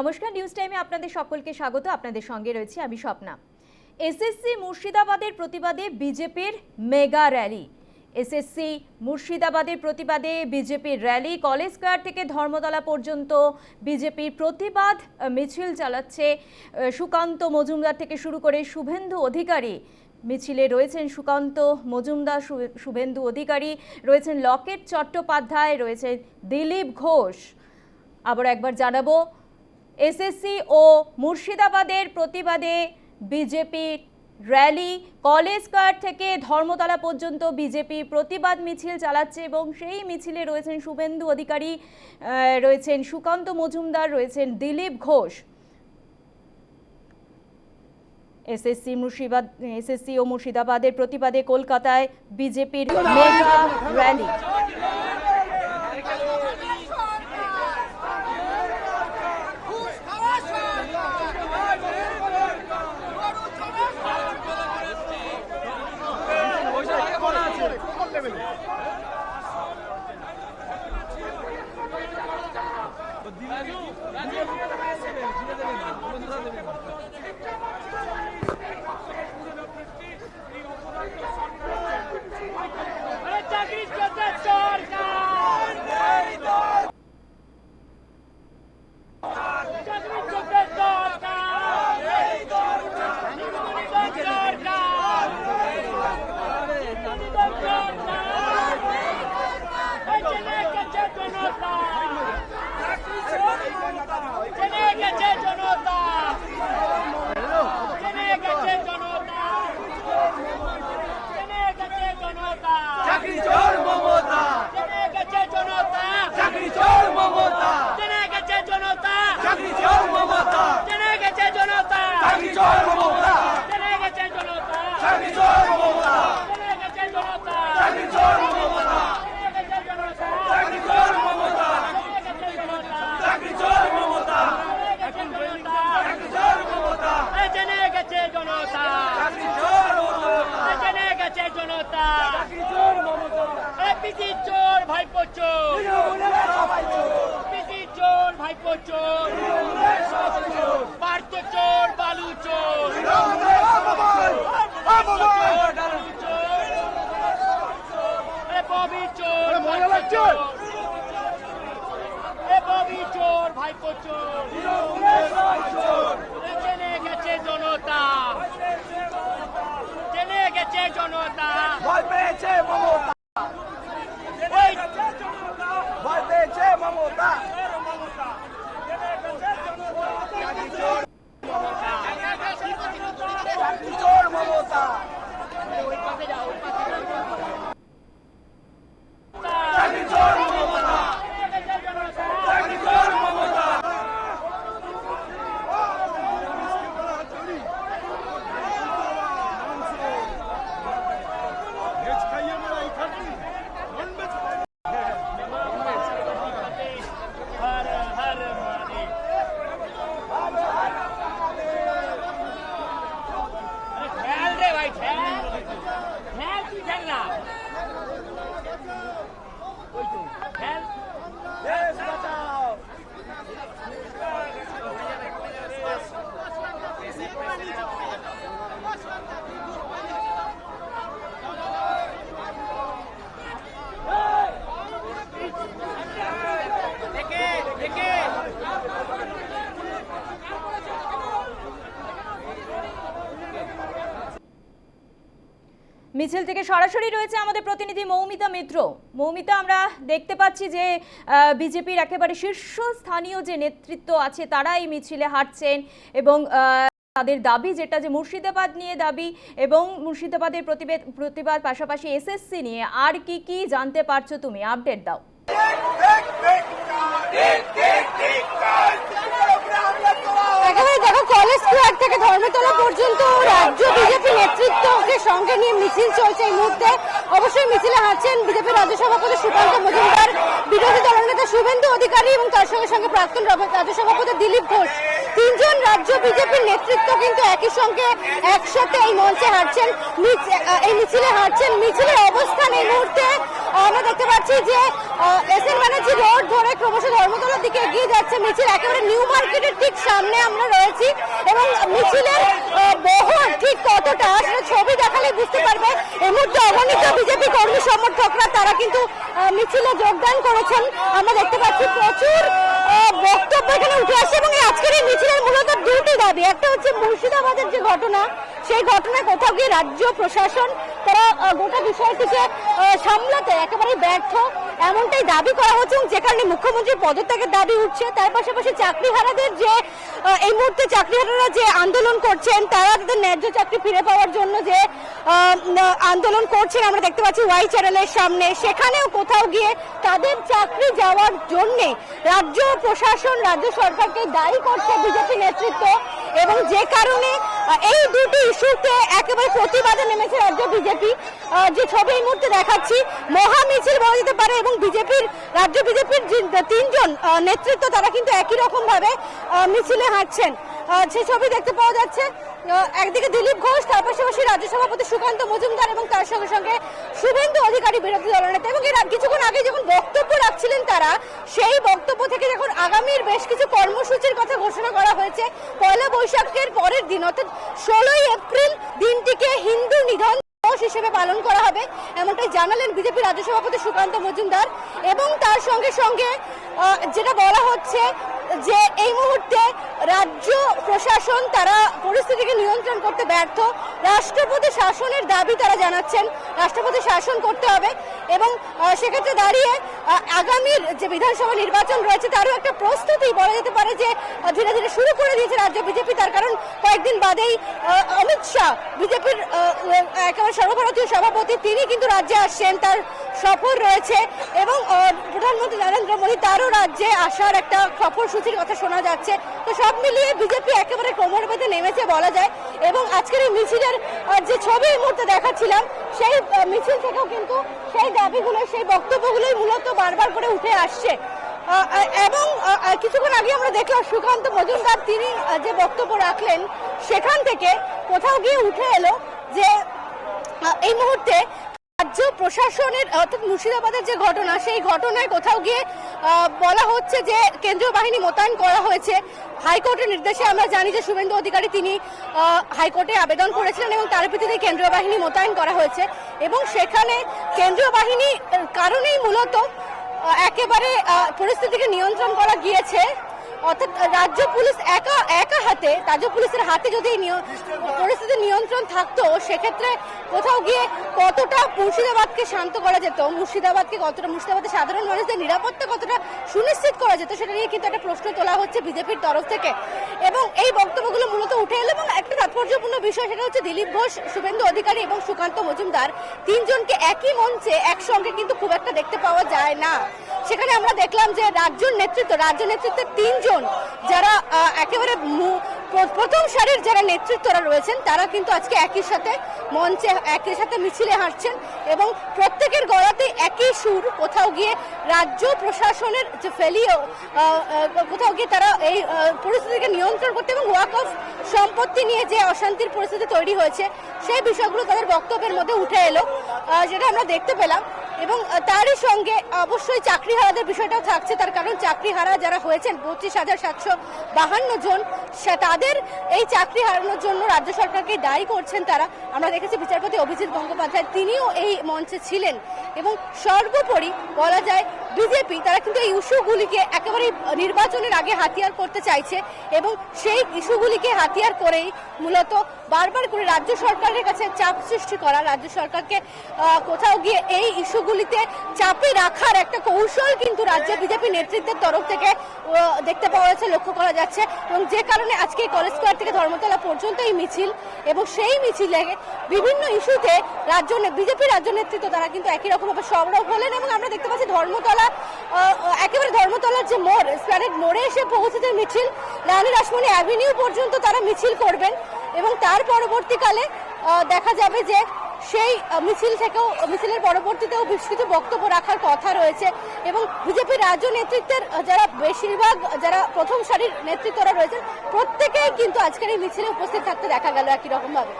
নমস্কার নিউজ টাইমে আপনাদের সকলকে স্বাগত। আপনাদের সঙ্গে রয়েছে আমি স্বপ্না। এসএসসি মুর্শিদাবাদের প্রতিবাদে বিজেপির মেগা র্যালি। এসএসসি মুর্শিদাবাদের প্রতিবাদে বিজেপির র্যালি। কলেজ স্কোয়ার থেকে ধর্মতলা পর্যন্ত বিজেপির প্রতিবাদ মিছিল চালাচ্ছে সুকান্ত মজুমদার থেকে শুরু করে শুভেন্দু অধিকারী। মিছিলে রয়েছেন সুকান্ত মজুমদার শুভেন্দু অধিকারী, রয়েছেন লকেট চট্টোপাধ্যায়, রয়েছেন দিলীপ ঘোষ। আবার একবার জানাব এসএসসি ও মুর্শিদাবাদের প্রতিবাদে বিজেপির র্যালি। কলেজ স্কোয়ার থেকে ধর্মতলা পর্যন্ত বিজেপি প্রতিবাদ মিছিল চালাচ্ছে এবং সেই মিছিলে রয়েছেন শুভেন্দু অধিকারী রয়েছেন সুকান্ত মজুমদার, রয়েছেন দিলীপ ঘোষ। এসএসসি মুর্শিদাবাদ, এসএসসি ও মুর্শিদাবাদের প্রতিবাদে কলকাতায় বিজেপির মেগা র্যালি। মমতা চাকরি চোর মমতা চাকরি চোর মমতা চাকরি চোর মমতা হর হর মারে আরে খেল রে ভাই খেল খেল তুই খেল না ওই তো খেল দেশ বাঁচাও দেখে দেখে মিছিল থেকে সরাসরি রয়েছে আমাদের প্রতিনিধি মৌমিতা মিত্র। মৌমিতা, আমরা দেখতে পাচ্ছি যে বিজেপির একেবারে শীর্ষস্থানীয় যে নেতৃত্ব আছে, তারা এই মিছিলে হাঁটছেন এবং তাদের দাবি যেটা যে মুর্শিদাবাদ নিয়ে দাবি এবং মুর্শিদাবাদের প্রতিবাদ প্রতিবাদ পাশাপাশি এসএসসি নিয়ে, আর কি কি জানতে পারছ তুমি? আপডেট দাও। দেখো, কলেজ স্কোয়ার থেকে ধর্মতলা পর্যন্ত রাজ্য বিজেপি নেতৃত্বকে সঙ্গে নিয়ে মিছিল চলছে এই মুহূর্তে। অবশ্যই মিছিলে হাঁটছেন বিজেপি রাজ্য সভাপতি সুকান্ত মজুমদার, বিরোধী দলনেতা শুভেন্দু অধিকারী এবং তার সঙ্গে সঙ্গে প্রাক্তন রাজ্য সভাপতি দিলীপ ঘোষ। তিনজন রাজ্য বিজেপির নেতৃত্ব কিন্তু একই সঙ্গে একসাথে এই মঞ্চে হাঁটছেন। এই মিছিলে হাঁটছেন। মিছিলের অবস্থান এই মুহূর্তে আমরা দেখতে পাচ্ছি যে এস এন ব্যানার্জি রোড ধরে ক্রমশ ধর্মতলার দিকে এগিয়ে যাচ্ছে। মিছিল একেবারে নিউ মার্কেটের ঠিক সামনে আমরা রয়েছি এবং মিছিলের বহর ঠিক কতটা সেটা ছবি দেখালে বুঝতে পারবে। এই মুহূর্তে অগণিত বিজেপি কর্মী সমর্থকরা, তারা কিন্তু মিছিলে যোগদান করেছেন। আমরা দেখতে পাচ্ছি প্রচুর বক্তব্য এখানে উঠে আসছে এবং আজকের এই একটা হচ্ছে মুর্শিদাবাদের যে ঘটনা, সেই ঘটনায় কোথাও গিয়ে রাজ্য প্রশাসন তারা গোটা বিষয়টিকে সামলাতে একেবারে ব্যর্থ। এমনটাই দাবি করা হচ্ছে এবং যে কারণে মুখ্যমন্ত্রীর পদত্যাগের দাবি উঠছে, তার পাশাপাশি চাকরিহারাদের যে এই মুহূর্তে চাকরিহারারা যে আন্দোলন করছেন, তারা তাদের ন্যায্য চাকরি ফিরে পাওয়ার জন্য যে আন্দোলন করছেন, আমরা দেখতে পাচ্ছি ওয়াই চ্যানেলের সামনে। সেখানেও কোথাও গিয়ে তাদের চাকরি যাওয়ার জন্যে রাজ্য প্রশাসন, রাজ্য সরকারকে দায়ী করছে বিজেপি নেতৃত্ব। এবং যে কারণে এই দুটি ইস্যুতে একেবারে প্রতিবাদে নেমেছে রাজ্য বিজেপি। যে ছবি এই মুহূর্তে দেখাচ্ছি, মহা মিছিল বলা যেতে পারে এবং বিজেপির, রাজ্য বিজেপির তিনজন নেতৃত্ব, তারা কিন্তু একই রকমভাবে মিছিলে হাঁটছেন। সেই ছবি দেখতে পাওয়া যাচ্ছে একদিকে দিলীপ ঘোষ, তার পাশাপাশি রাজ্য সভাপতি সুকান্ত মজুমদার এবং তার সঙ্গে সঙ্গে শুভেন্দু অধিকারী বিরোধী দলনেতা এবং এর কিছুক্ষণ আগে যখন বক্তব্য রাখছিলেন তারা, সেই বক্তব্য থেকে যখন আগামীর বেশ কিছু কর্মসূচির কথা ঘোষণা করা হয়েছে, পয়লা বৈশাখের পরের দিন, অর্থাৎ ষোলোই এপ্রিল দিনটিকে হিন্দু নিধন হিসেবে পালন করা হবে, এমনটাই জানালেন বিজেপি রাজ্য সভাপতি সুকান্ত মজুমদার। এবং তার সঙ্গে সঙ্গে যেটা বলা হচ্ছে যে এই মুহূর্তে রাজ্য প্রশাসন তারা পরিস্থিতিকে নিয়ন্ত্রণ করতে ব্যর্থ। রাষ্ট্রপতি শাসনের দাবি তারা জানাচ্ছেন, রাষ্ট্রপতি শাসন করতে হবে। এবং সেক্ষেত্রে দাঁড়িয়ে আগামীর যে বিধানসভা নির্বাচন রয়েছে, তারও একটা প্রস্তুতি বলা যেতে পারে যে ধীরে ধীরে শুরু করে দিয়েছে রাজ্য বিজেপি, তার কারণ কয়েকদিন বাদেই অমিত শাহ, বিজেপির একেবারে সর্বভারতীয় সভাপতি, তিনি কিন্তু রাজ্যে আসছেন, তার সফর রয়েছে এবং প্রধানমন্ত্রী নরেন্দ্র মোদী তারও রাজ্যে আসার একটা সফরসূচির কথা শোনা যাচ্ছে। তো সব মিলিয়ে বিজেপি একেবারে কোমর বেঁধে নেমেছে বলা যায় এবং আজকের এই মিছিলের যে ছবি এই মুহূর্তে দেখাচ্ছিলাম সেই মিছিল থেকেও কিন্তু সেই দাবিগুলো, সেই বক্তব্যগুলোই মূলত বারবার করে উঠে আসছে। এবং কিছুক্ষণ আগে আমরা দেখলাম সুকান্ত মজুমদার, তিনি যে বক্তব্য রাখলেন, সেখান থেকে কোথাও গিয়ে উঠে এলো যে এই মুহূর্তে রাজ্য প্রশাসনের, অর্থাৎ মুর্শিদাবাদের যে ঘটনা, সেই ঘটনায় কোথাও গিয়ে বলা হচ্ছে যে কেন্দ্রীয় বাহিনী মোতায়েন করা হয়েছে। হাইকোর্টের নির্দেশে আমরা জানি যে শুভেন্দু অধিকারী তিনি হাইকোর্টে আবেদন করেছিলেন এবং তার ভিত্তিতে কেন্দ্রীয় বাহিনী মোতায়েন করা হয়েছে এবং সেখানে কেন্দ্রীয় বাহিনী কারণেই মূলত একেবারে পরিস্থিতিকে নিয়ন্ত্রণ করা গিয়েছে। অর্থাৎ রাজ্য পুলিশ একা একা হাতে, রাজ্য পুলিশের হাতে যদি পরিস্থিতি নিয়ন্ত্রণ থাকতো, সেক্ষেত্রে কোথাও গিয়ে কতটা মুর্শিদাবাদকে শান্ত করা যেত, মুর্শিদাবাদকে কতটা মুর্শিদাবাদের সাধারণ মানুষদের নিরাপত্তা কতটা সুনিশ্চিত করা যেত, সেটা নিয়ে কিন্তু একটা প্রশ্ন তোলা হচ্ছে বিজেপির তরফ থেকে। এবং এই বক্তব্যগুলো মূলত উঠে এলো এবং একটা তাৎপর্যপূর্ণ বিষয়, সেটা হচ্ছে দিলীপ ঘোষ, শুভেন্দু অধিকারী এবং সুকান্ত মজুমদার, তিনজনকে একই মঞ্চে একসঙ্গে কিন্তু খুব একটা দেখতে পাওয়া যায় না। সেখানে আমরা দেখলাম যে রাজ্য নেতৃত্ব, রাজ্য নেতৃত্বের তিনজন যারা একেবারে প্রথম সারির যারা নেতৃত্বরা রয়েছেন, তারা কিন্তু আজকে একই সাথে মঞ্চে, একই সাথে মিছিলে হাঁটছেন এবং প্রত্যেকের গলাতে একই সুর। কোথাও গিয়ে রাজ্য প্রশাসনের যে ফেলিও কোথাও গিয়ে তারা এই পরিস্থিতিকে নিয়ন্ত্রণ করতে এবং ওয়াক অফ সম্পত্তি নিয়ে যে অশান্তির পরিস্থিতি তৈরি হয়েছে, সেই বিষয়গুলো তাদের বক্তব্যের মধ্যে উঠে এলো। যেটা আমরা দেখতে পেলাম। এবং তারই সঙ্গে অবশ্যই চাকরি হারাদের বিষয়টাও থাকছে। তার কারণ চাকরি হারা যারা হয়েছেন পঁচিশ হাজার সাতশো বাহান্ন জন তাদের এই চাকরি হারানোর জন্য রাজ্য সরকারকে দায়ী করছেন তারা। আমরা দেখেছি বিচারপতি অভিজিৎ গঙ্গোপাধ্যায়, তিনিও এই মঞ্চে ছিলেন। এবং সর্বোপরি বলা যায়, বিজেপি, তারা কিন্তু এই ইস্যুগুলিকে একেবারে নির্বাচনের আগে হাতিয়ার করতে চাইছে এবং সেই ইস্যুগুলিকে হাতিয়ার করেই মূলত বারবার করে রাজ্য সরকারের কাছে চাপ সৃষ্টি করা। রাজ্য সরকারকে কোথাও গিয়ে এই ইস্যুগুলিতে চাপে রাখার একটা কৌশল কিন্তু রাজ্য বিজেপি নেতৃত্বের তরফ থেকে দেখতে পাওয়া যাচ্ছে, লক্ষ্য করা যাচ্ছে। এবং যে কারণে আজকে কলেজ স্কোয়ার থেকে ধর্মতলা পর্যন্ত এই মিছিল এবং সেই মিছিলে বিভিন্ন ইস্যুতে রাজ্য বিজেপি রাজ্য নেতৃত্ব তারা কিন্তু একই রকমভাবে সরব হলেন এবং আমরা দেখতে পাচ্ছি ধর্মতলা একেবারে ধর্মতলার যে মোড়, স্প্ল্যানেড মোড়ে এসে পৌঁছেছে মিছিল। রানী রাসমণি অ্যাভিনিউ পর্যন্ত তারা মিছিল করবেন এবং তার পরবর্তীকালে দেখা যাবে যে সেই মিছিল থেকেও মিছিলের পরবর্তীতেও বেশ কিছু বক্তব্য রাখার কথা রয়েছে এবং বিজেপির রাজ্য নেতৃত্বের যারা বেশিরভাগ যারা প্রথম সারির নেতৃত্বরা রয়েছেন প্রত্যেকেই কিন্তু আজকের এই মিছিলে উপস্থিত থাকতে দেখা গেল একই রকম ভাবে।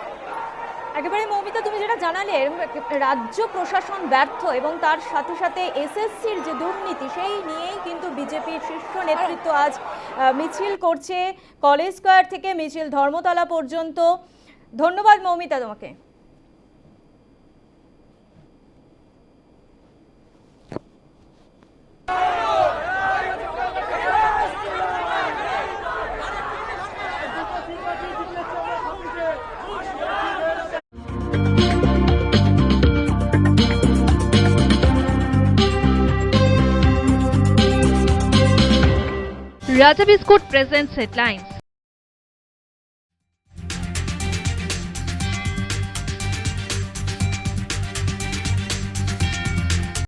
একেবারে মৌমিতা তুমি যেটা জানালে রাজ্য প্রশাসন ব্যর্থ এবং তার সাথে সাথে এসএসসির যে দুর্নীতি সেই নিয়েই কিন্তু বিজেপির শীর্ষ নেতৃত্ব আজ মিছিল করছে কলেজ স্কোয়ার থেকে মিছিল ধর্মতলা পর্যন্ত। ধন্যবাদ মৌমিতা তোমাকে। Raja Biscuit presents headlines.